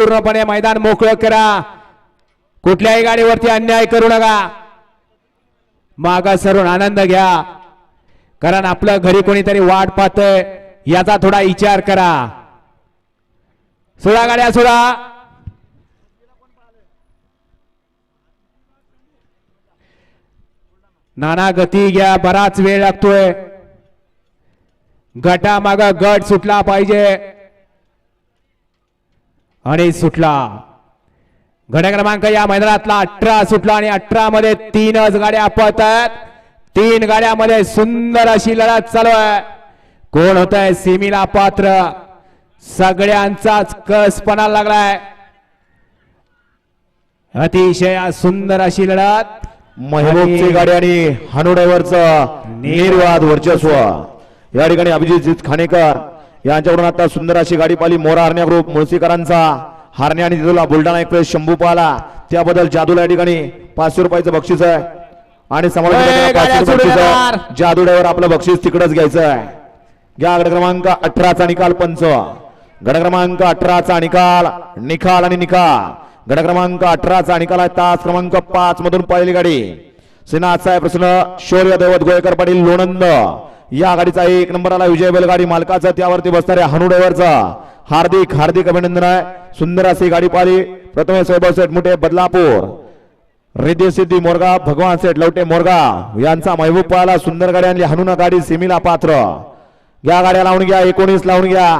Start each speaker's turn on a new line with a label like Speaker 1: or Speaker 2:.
Speaker 1: पूर्णपणे मैदान मोकळं करा. कुठल्याही गाडीवरती अन्याय करू नका. मागा सरून आनंद घ्या. कारण आपलं घरी कोणीतरी वाट पाहतंय याचा थोडा विचार करा. सोडा गाड्या सोडा. नाना गती घ्या बराच वेळ लागतोय. गटामाग गट सुटला पाहिजे. आणि सुटला. गट क्रमांक या मैदानातला अठरा सुटला आणि अठरा मध्ये तीनच गाड्या पळत आहेत तीन गाड्यामध्ये सुंदर अशी लढत चालू आहे. कोण होत आहे सीमीला पात्र? सगळ्यांचाच कस पणाला लागलाय. अतिशय सुंदर अशी लढत.
Speaker 2: महबूबची
Speaker 1: आणि-
Speaker 2: गाडी आणि हनुड्यावरचं निर्वाद वर्चस्व. या ठिकाणी अभिजित खाणेकर यांच्याकडून आता सुंदर अशी गाडी पाहिली. मोरा हरण्या ग्रुप मुळशीकरांचा हरण्या आणि तिथला बुलढाणा एक्सप्रेस शंभू पाला त्याबद्दल जादूला या ठिकाणी पाचशे रुपयाचं बक्षीस आहे. आणि. आहे. जादू ड्रायव्हर आपलं बक्षीस तिकडच घ्यायचं आहे. घ्या गड क्रमांक अठराचा निकाल पंच. गड क्रमांक अठराचा निकाल निकाल आणि निकाल. गड क्रमांक अठराचा निकाल आहे. तास क्रमांक पाच मधून पहिली गाडी. सिन्हाचा आहे प्रश्न शौर्य दैवत गोयकर पाटील लोणंद. या गाडीचा एक नंबर आला विजय बैलगाडी मालकाचा. त्यावरती बसणाऱ्या हनु ड्रायव्हरचा हार्दिक हार्दिक अभिनंदन आहे. सुंदर अशी गाडी पाहिली. प्रथमेश वैभव सेठ मुठे बदलापूर. रिद्धी सिद्धी मोरगा भगवान सेठ लवटे मोरगा यांचा महबूब पाहिला. सुंदर गाडी आणली. हनुना गाडी सिमीला पात्र. या गाड्या लावून घ्या. एकोणीस लावून घ्या.